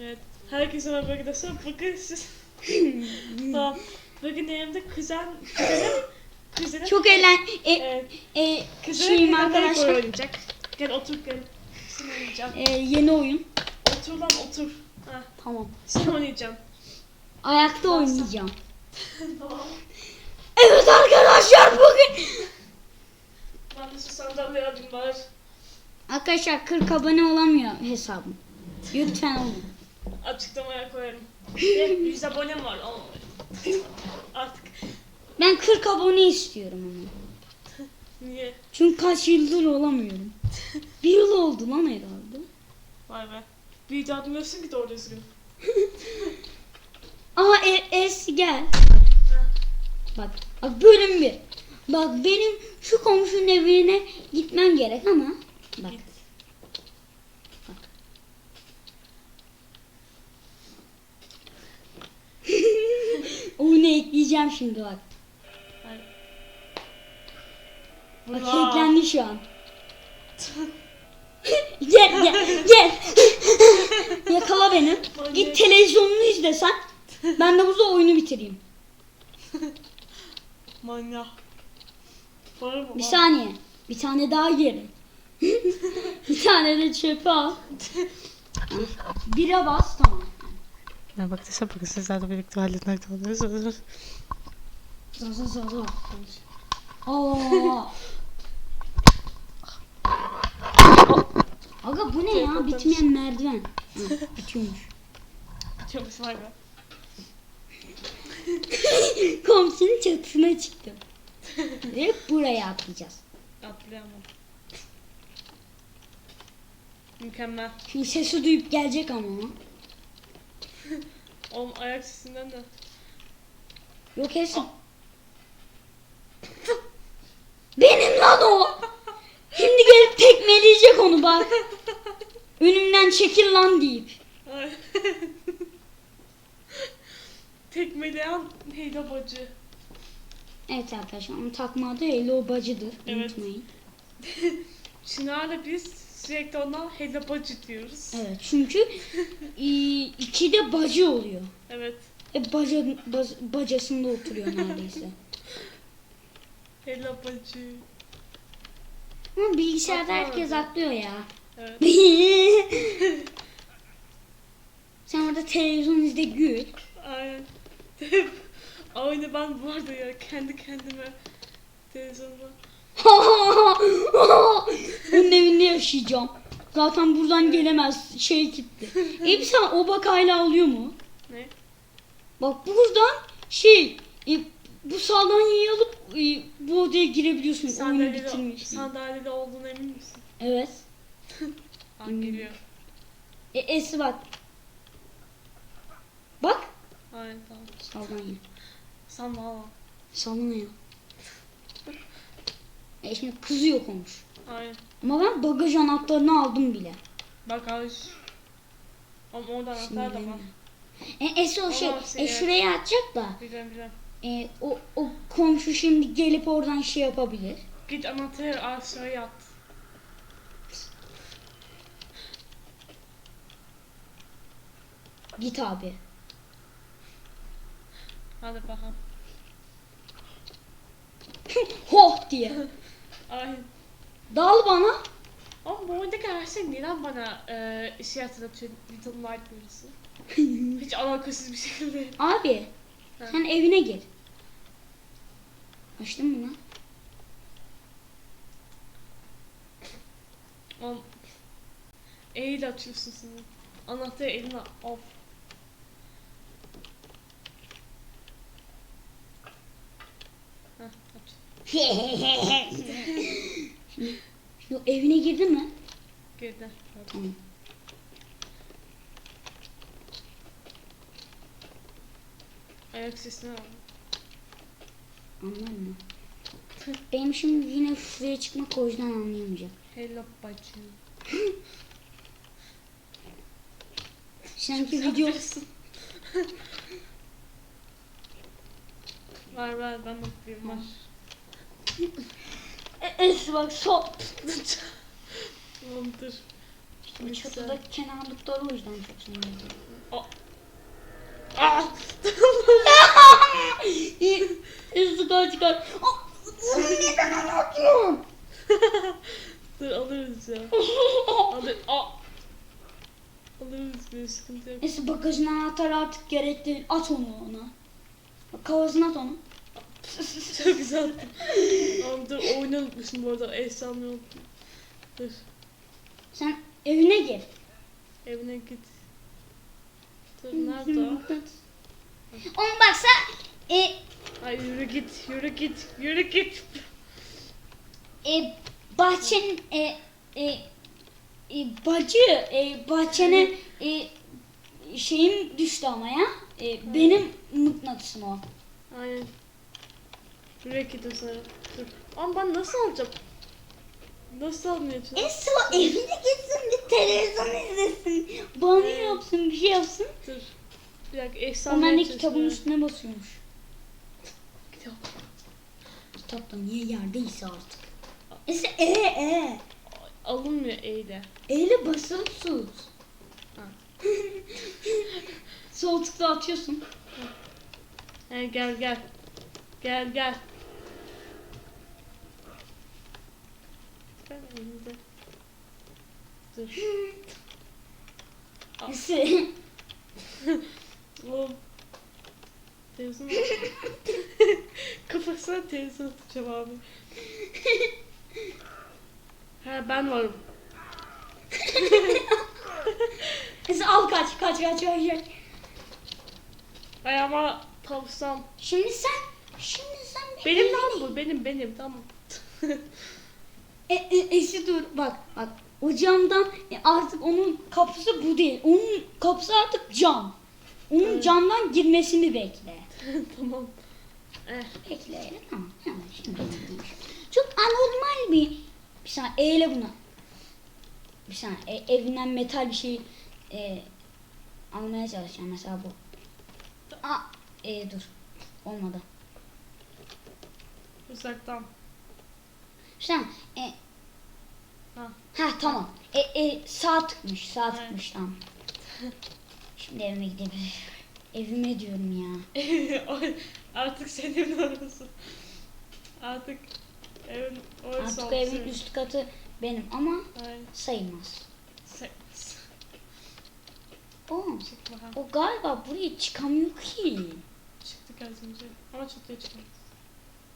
Evet. Herkese merhaba arkadaşlar. Bugün siz... tamam. Bugün yanımda kuzen... Kuzenim... Kuzenim... Çok eğlen... E, Evet. e, Kuzenim şeyim arkadaşlar. oynayacak. Gel otur gel. Şimdi oynayacağım. E, yeni oyun. Otur lan otur. Ha. Tamam. Şimdi oynayacağım. Ayakta oynayacağım. tamam. Evet arkadaşlar bugün... Ben de şu sandalye alayım var. Arkadaşlar 40 abone olamıyor hesabım. Lütfen olun. Açıklamaya koyarım. Ve 100 abonem var. Artık Ben 40 abone istiyorum ama. niye? Çünkü kaç yıldır olamıyorum. Bir yıl oldu lan herhalde. Vay be. Video atmıyorsun ki doğru düzgün. Aa e, Es gel. Bak, bak bölüm bir. Bak benim şu komşunun evine gitmem gerek ama. Bak. Git. Ekleyeceğim şimdi bak. Bak Bravo. eklendi şu an. gel gel gel. Yakala beni. Git televizyonunu izle sen. Ben de burada oyunu bitireyim. Manyak. Bir saniye. Bir tane daha gerek. bir tane de çöpe al. Bire bas tamam. Ben bak desem bakın sizlerle birlikte halletmekte oluyorsunuz. Zor zor zor zor. Aa. Aga bu ne ya? Bitmeyen merdiven. Hı, bitiyormuş. Çok var be. Komşunun çatısına çıktım. Ve buraya atlayacağız. Atlayamam. Mükemmel. Şimdi sesi duyup gelecek ama. Oğlum ayak sesinden de. Yok sesi. Benim lan o. Şimdi gelip tekmeleyecek onu bak. Önümden çekil lan deyip. Tekmeleyen Heyla bacı. Evet arkadaşlar onun takma adı Hello Bacı'dır. Evet. Unutmayın. Çınar'la biz sürekli ona Heyla bacı diyoruz. Evet çünkü i- ikide bacı oluyor. Evet. E baca, baz- bacasında oturuyor neredeyse. Heyla bacı. Ama bilgisayarda herkes atlıyor ya. Evet. Sen orada televizyon izle gül. Aynen. Aynı ben bu arada ya kendi kendime televizyonda. Evinde yaşayacağım. Zaten buradan gelemez. Şey gitti. Bir sen o bak hala oluyor mu? Ne? Bak buradan şey e, bu sandalyeyi alıp e, bu odaya girebiliyorsun. Oyunu Sandalyede, bitirmiş. sandalyede olduğuna emin misin? Evet. An Hmm. geliyor. E, Esi bak. Bak. Aynen tamam. Sandalye. Sandalye. Sallanıyor. E şimdi kızıyor komşu. Aynen. Ama ben bagaj anahtarını aldım bile. Bagaj. Ama orada anahtar da var. E, Esi o şey, e, şuraya atacak da Biliyorum biliyorum. e, o, o komşu şimdi gelip oradan şey yapabilir. Git anahtarı aşağıya at. Git abi. Hadi bakalım. Hoh diye. Aynen. Dal bana. Ama bu oyundaki her şey neden bana e, şey hatırlatıyor Little Nightmares'ı? Hiç alakasız bir şekilde. Abi. Ha. Sen evine gir. Açtın mı lan? Oğlum, eyle açıyorsun sen. Anahtarı eline al. Heh, aç. şimdi, o evine girdi mi? Girdi. Tamam. Ayak sesini al. Anlar mı? Benim şimdi yine şuraya çıkmak o yüzden anlayamayacak. Hello bacı. Sanki video Var var ben mutluyum var. Es bak so Tamam dur. Bu Mikser. çatıdaki kenarlıkları o yüzden çok sinirliyim. Hızlı kaç kaç. Aa, Bunu neden anlatıyorsun? Dur alırız ya. Alır. Aa! Alırız bir sıkıntı yok. Neyse bagajın anahtarı artık gerek değil. At onu ona. Bak kavasına at onu. Çok güzel. Tamam dur oyunu unutmuşum bu arada. Eşyamı unuttum. Dur. Sen evine gir. Evine git. Dur nerede o? Onu baksa e, Ay yürü git, yürü git, yürü git. e, bahçenin e, e, e, bacı e, bahçene e, şeyim düştü ama ya. E, benim mıknatısım o. Aynen. O sana. Dur. Ama ben nasıl alacağım? Nasıl almayacağım? Esra evine gitsin bir televizyon izlesin. Banyo Evet. yapsın bir şey yapsın. Dur. Bir dakika O efsane bende yapacağız kitabın üstüne basıyormuş. Kitap. Kitap da niye yerdeyse artık. Esra e e. Alınmıyor eyle. Eyle basılı tut. Ha. Sol tıkla atıyorsun. He gel gel. Gel gel. Gel elimde. Esra. Oğlum. Televizyon Kafasına televizyon tutacağım abi. Ha ben varım. Esra al kaç kaç kaç kaç. kaç. Ayağıma tavsam. Şimdi sen şimdi sen Benim lan bu. Benim benim tamam. E, e, Esi dur bak bak o camdan e, artık onun kapısı bu değil. Onun kapısı artık cam. Onun Evet. camdan girmesini bekle. tamam. Eh. Bekle. Tamam. şimdi. Çok anormal bir bir saniye eyle buna. Bir saniye e, evinden metal bir şey e, almaya çalışacağım mesela bu. Aa, e, dur. Olmadı. Uzaktan. Sen e, Ha. Ha tamam. E, e, sağ tıkmış. Sağ Evet. tıkmış tamam. Şimdi evime gidebilirim. Evime diyorum ya. Artık senin orası. Artık evin orası Artık evin üst katı benim ama Ay, sayılmaz. sen, O, o galiba buraya çıkamıyor ki. Çıktık az önce. Ama çatıya çıkmadık.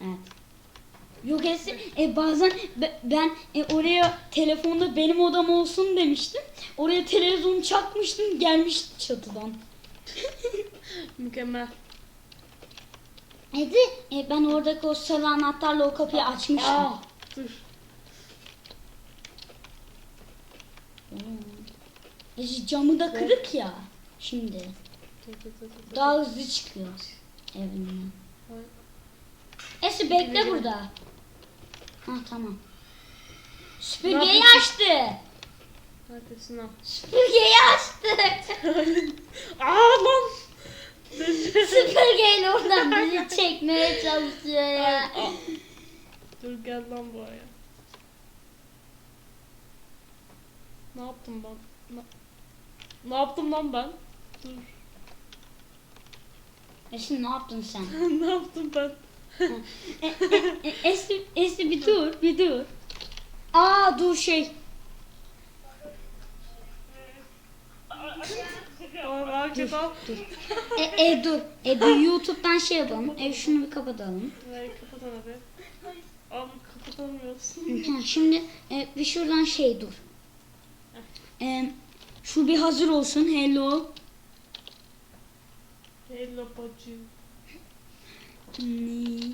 Evet. Yok etse e, bazen be- ben e, oraya telefonda benim odam olsun demiştim. Oraya televizyonu çakmıştım gelmişti çatıdan. Mükemmel. Edi e, ben oradaki o sarı anahtarla o kapıyı açmıştım. Aa, dur. Hmm. E, camı da kırık ya. Şimdi Dur, dur, dur, dur. daha hızlı çıkıyor evinden. Esi bekle burada. Ha tamam. Süpürgeyi yapıyorsun? açtı. Neredesin lan? Süpürgeyi açtı. Aa lan! Süpürgeyle oradan bizi çekmeye çalışıyor ya. Aa. Dur gel lan buraya. Ne yaptım ben? Ne, ne yaptım lan ben? Dur. Esin ne yaptın sen? ne yaptım ben? E, e, Esi, Esi bir dur, bir dur. Aa dur şey. Tamam hakikaten. Dur. E, e dur. E bir YouTube'dan şey yapalım. E şunu bir kapatalım. Ay kapat abi. Abi kapatamıyorsun. Ha, şimdi e, bir şuradan şey dur. E, şu bir hazır olsun. Hello. Hello bacı. Ne?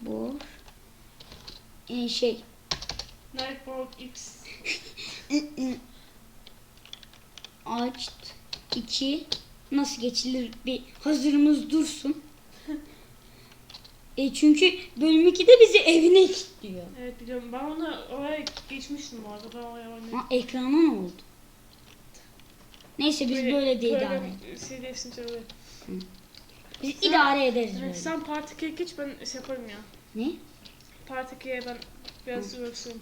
Bu. E, şey. Nightbot X. Aç. iki Nasıl geçilir bir hazırımız dursun. E çünkü bölüm 2'de bizi evine kilitliyor. Evet biliyorum. Ben onu oraya geçmiştim bu arada. Ben oraya oynadım. Ha, ekrana ne oldu? Neyse biz böyle, de idare ederiz. Şey değiştirince öyle. Biz Sen- idare ederiz böyle. sen Part 2'ye geç ben şey yaparım ya. Ne? Part 2'ye ben biraz uğraşırım.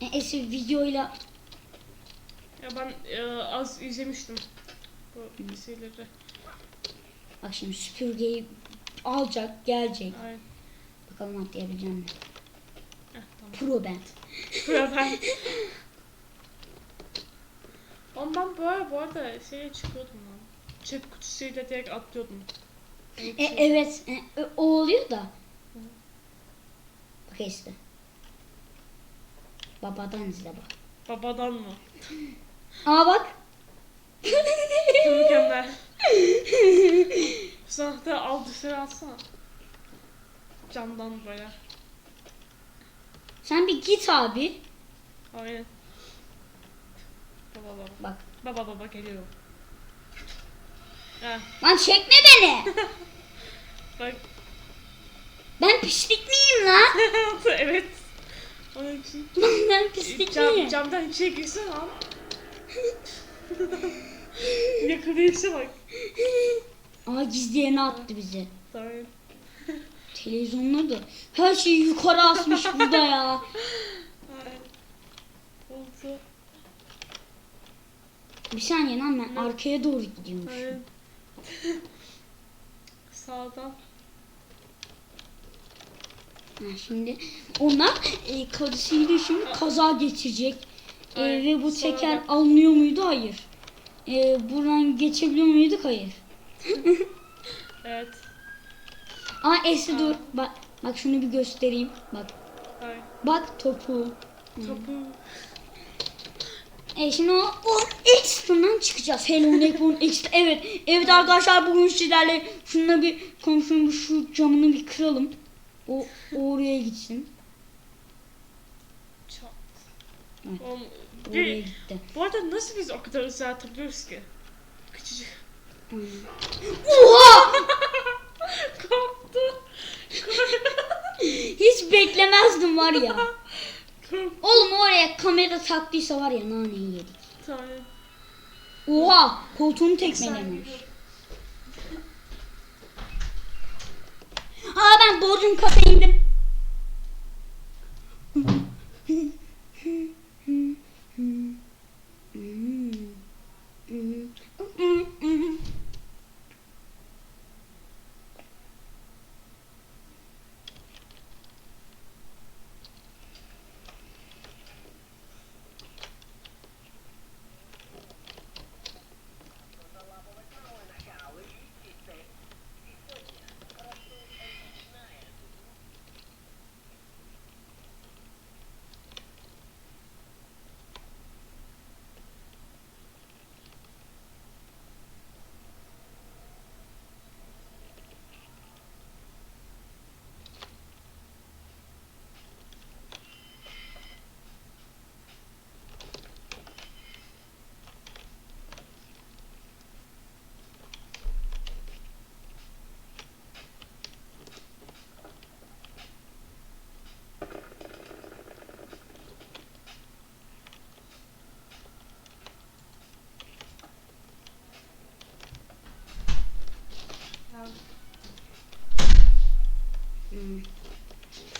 E, eski videoyla Ya ben e, az izlemiştim bu şeyleri. bak şimdi süpürgeyi alacak gelecek. Aynen. Bakalım atlayabileceğim mi? Tamam. Pro ben. Buraya ben. Ama ben arada, bu arada şeye çıkıyordum lan. Çöp kutusuyla direkt atlıyordum. E, şey. evet e, e, o oluyor da. Bak işte. Babadan izle bak. Babadan mı? Aa bak. Mükemmel. Sonra da al dışarı atsana. Camdan böyle. Sen bir git abi. Aynen. Baba baba. Bak. Baba baba geliyorum. Ha, Lan çekme beni. bak. Ben pislik miyim lan? evet. Onun için. ben pislik Cam, miyim? camdan içeri girsene lan. Yakalayışa bak. Aa gizli yerine attı bizi. Tamam. Televizyonları da her şeyi yukarı asmış burada ya. Oldu. Bir saniye lan ben arkaya doğru gidiyormuşum. Aynen. Sağdan. Ha, şimdi onlar e, karısıyla şimdi kaza geçirecek. E, ve bu Sonra teker alınıyor muydu? Hayır. E, buradan geçebiliyor muyduk? Hayır. Evet. Aa Esra dur. Bak, bak şunu bir göstereyim. Bak. Aynen. Bak topu. Topu. E şimdi o, o ekstradan çıkacağız. Hello Necron ekstra. Evet. Evet arkadaşlar bugün sizlerle şununla bir komşunun şu camını bir kıralım. O, oraya gitsin. Çat. Evet. Oraya gitti. bu arada nasıl biz o kadar hızlı atabiliyoruz ki? Küçücük. Oha! Korktu. Hiç beklemezdim var ya. Korktu. Oğlum oraya kamera taktıysa var ya naneyi yedik. Tamam. Oha! Koltuğunu tekmelemiş. Aa ben Bodrum kata indim.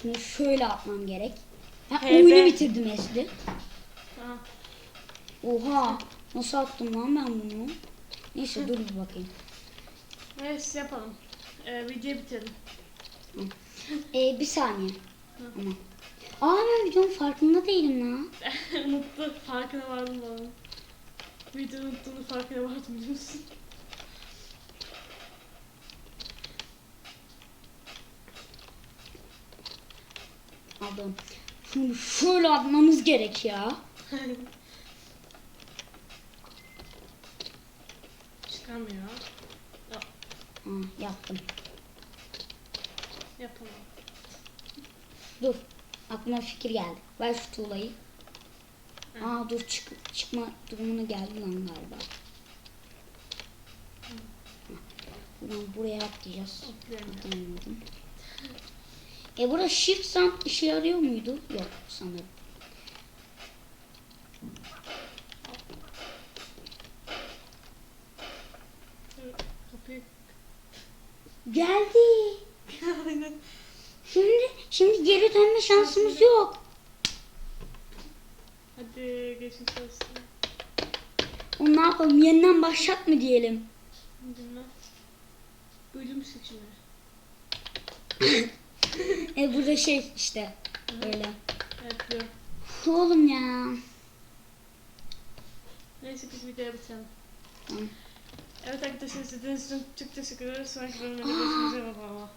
Şimdi şöyle atmam gerek. Ben oyunu bitirdim Esli. Ha. Oha! Nasıl attım lan ben bunu? Neyse dur bir bakayım. Neyse yapalım. Ee, videoyu bitirelim. Ee, bir saniye. Ama. Aa ben videonun farkında değilim lan. Unuttu. Farkına vardım bana. Video unuttuğunu farkına vardım biliyor musun? Aldım. Şunu şöyle atmamız gerek ya. Çıkamıyor. Ya, Aa, yaptım. yapalım. Dur. Aklıma fikir geldi. Ver şu tuğlayı. Hı. Aa dur çık çıkma durumuna geldi lan galiba. Buradan buraya atlayacağız. Atlayamadım. E burada shift sound işe yarıyor muydu? Yok sanırım. Geldi. Şimdi şimdi geri dönme şansımız yok. Hadi geçmiş olsun. Onu ne yapalım? Yeniden başlat mı diyelim? Bilmem. Bölüm seçimi. E burada şey işte. Böyle. Evet biliyorum. Oğlum ya. Neyse biz videoyu bitirelim. Tamam. Evet arkadaşlar izlediğiniz için çok teşekkür ederiz. Sonraki bölümde görüşmek üzere baba.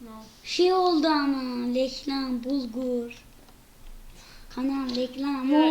No. Şey oldu ama. Reklam, bulgur. Kanal reklam. Evet.